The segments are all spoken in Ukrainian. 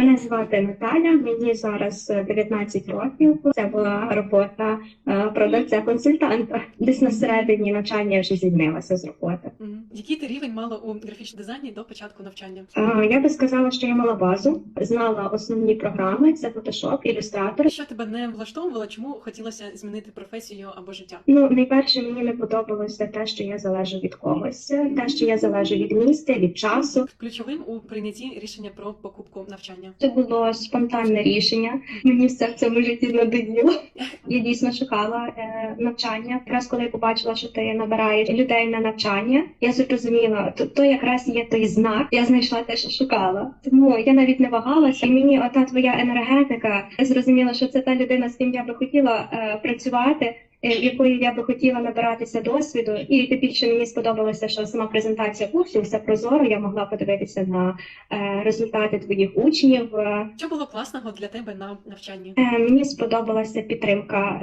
Мене звати Наталя, мені зараз е, 19 років. Це була робота е, продавця-консультанта. Десь на середині навчання я вже звільнилася з роботи. Який ти рівень мала у графічному дизайні до початку навчання? Е, Я би сказала, що я мала базу, знала основні програми: це Photoshop, Illustrator. Що тебе не влаштовувало? Чому хотілося змінити професію або життя? Ну, найперше мені не подобалося те, що я залежу від когось, те, що я залежу від місця, від часу. Ключовим у прийнятті рішення про покупку навчання. Це було спонтанне рішення. Мені все в цьому житті надоїло. Я дійсно шукала е, навчання. Якраз коли я побачила, що ти набираєш людей на навчання, я зрозуміла, то, то якраз є той знак. Я знайшла те, що шукала. Тому я навіть не вагалася. І мені ота твоя енергетика. Я зрозуміла, що це та людина, з ким я би хотіла е, працювати. Е, Якою я би хотіла набиратися досвіду, і тим більше мені сподобалося, що сама презентація курсу все прозоро. Я могла подивитися на е, результати твоїх учнів. е, Що було класного для тебе на навчанні? Мені сподобалася підтримка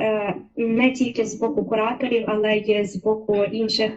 не тільки з боку кураторів, але й з боку інших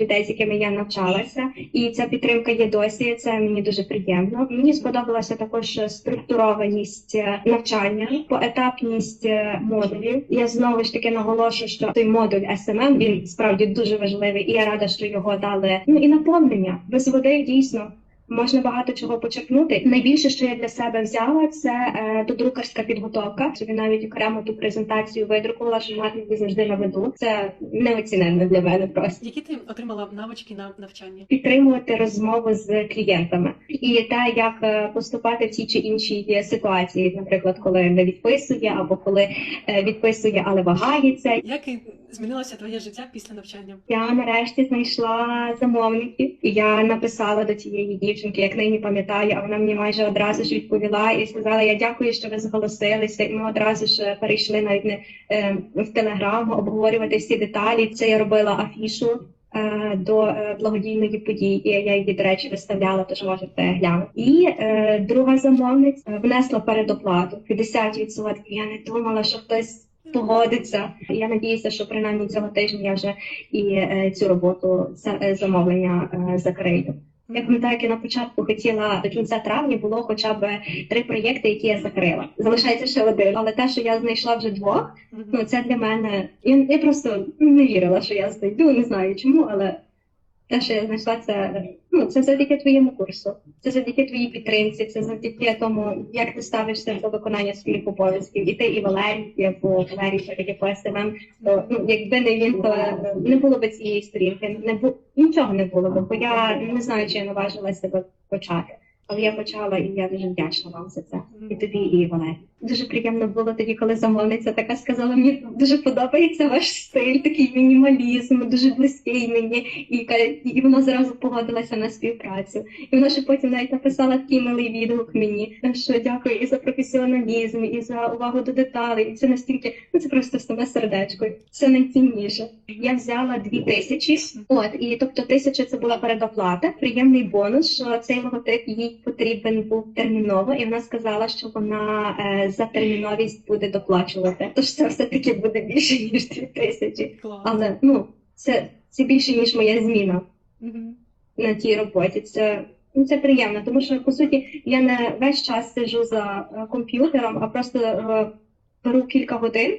людей, з якими я навчалася. І ця підтримка є досі. Це мені дуже приємно. Мені сподобалася також структурованість навчання, поетапність модулів. Я знову ж таки наголошую, що той модуль SMM, він справді дуже важливий, і я рада, що його дали. Ну і наповнення без води дійсно. Можна багато чого почерпнути. Найбільше, що я для себе взяла, це е, додрукарська підготовка. Собі навіть окремо ту презентацію видрукувала, що мати завжди на виду. Це неоціненно для мене просто Які ти отримала навички на навчанні? підтримувати розмову з клієнтами і те, як е, поступати в тій чи іншій ситуації, наприклад, коли не відписує або коли е, відписує, але вагається. Як змінилося твоє життя після навчання? Я нарешті знайшла замовників, я написала до цієї дівчинки, як нині пам'ятаю, а вона мені майже одразу ж відповіла і сказала: Я дякую, що ви зголосилися. І ми одразу ж перейшли навіть не е, в телеграм обговорювати всі деталі. Це я робила афішу. е, До е, благодійної події я її, до речі, виставляла, тож можете глянути. І е, друга замовниця внесла передоплату 50%. Я не думала, що хтось погодиться. Я надіюся, що принаймні цього тижня я вже і е, цю роботу е, замовлення е, закрию. Я пам'ятаю, як я на початку хотіла до кінця травня було хоча б три проєкти, які я закрила. Залишається ще один, але те, що я знайшла вже двох, ну це для мене. Я, я просто не вірила, що я знайду, не знаю чому, але те, що я знайшла, це ну це завдяки твоєму курсу, це завдяки твоїй підтримці, це завдяки тому, як ти ставишся до виконання своїх обов'язків. І ти, і Валерій, або Валерій, що по СММ, то ну якби не він, то е, не було б цієї сторінки, не бу нічого не було б, бо я не знаю, чи я наважилася би почати. Але я почала, і я дуже вдячна вам за це. І тобі, і Валерій. Дуже приємно було тоді, коли замовниця така сказала, мені дуже подобається ваш стиль, такий мінімалізм, дуже близький мені. І, і вона зразу погодилася на співпрацю. І вона ще потім навіть написала такий милий відгук мені, що дякую і за професіоналізм, і за увагу до деталей. І це настільки, ну це просто саме сердечко. Це найцінніше. Я взяла дві тисячі. От і тобто тисяча це була передоплата. Приємний бонус, що цей логотип їй потрібен був терміново, і вона сказала, що вона е, за терміновість буде доплачувати. Тож це все таки буде більше ніж дві тисячі. Клас. Але ну це, це більше ніж моя зміна угу. на тій роботі. Це ну це приємно, тому що по суті я не весь час сиджу за е, комп'ютером, а просто е, беру кілька годин.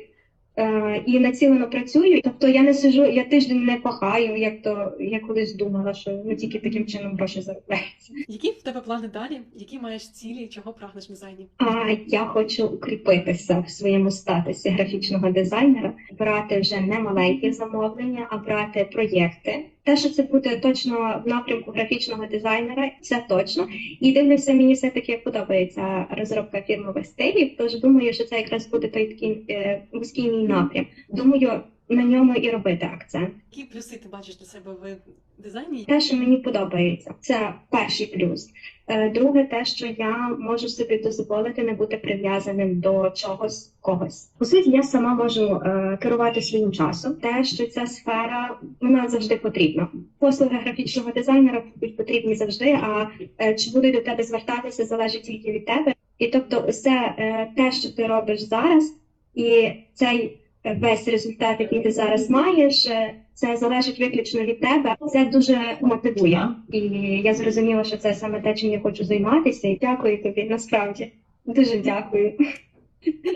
Е, І націлено працюю, тобто я не сижу, я тиждень не пахаю, як то я колись думала, що ну тільки таким чином гроші заробляються. Які в тебе плани далі? Які маєш цілі, чого прагнеш в дизайні? А я хочу укріпитися в своєму статусі графічного дизайнера, брати вже не маленькі замовлення, а брати проєкти. Те, що це буде точно в напрямку графічного дизайнера, це точно. І дивлюся, мені все таки подобається розробка фірмових стилів. Тож думаю, що це якраз буде той такий е, вузький мій напрям. Думаю, на ньому і робити акцент. Які плюси ти бачиш для себе в дизайні? Те, що мені подобається, це перший плюс. Е, Друге, те, що я можу собі дозволити не бути прив'язаним до чогось когось. По суті, я сама можу е, керувати своїм часом. Те, що ця сфера вона завжди потрібна. Послуги графічного дизайнера будуть потрібні завжди. А е, чи будуть до тебе звертатися, залежить тільки від тебе. І тобто, все е, те, що ти робиш зараз, і цей весь результат, який ти зараз маєш, е, це залежить виключно від тебе. Це дуже мотивує. І я зрозуміла, що це саме те, чим я хочу займатися. І дякую тобі. Насправді дуже дякую.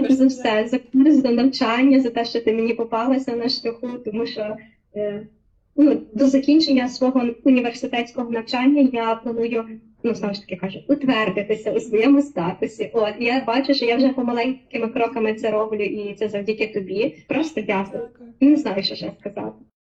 За все, за курс, за навчання, за те, що ти мені попалася на шляху, тому що е, ну, до закінчення свого університетського навчання я планую, ну знову ж таки кажу, утвердитися у своєму статусі. От я бачу, що я вже помаленькими кроками це роблю, і це завдяки тобі. Просто дякую. Не знаю, що ще сказати.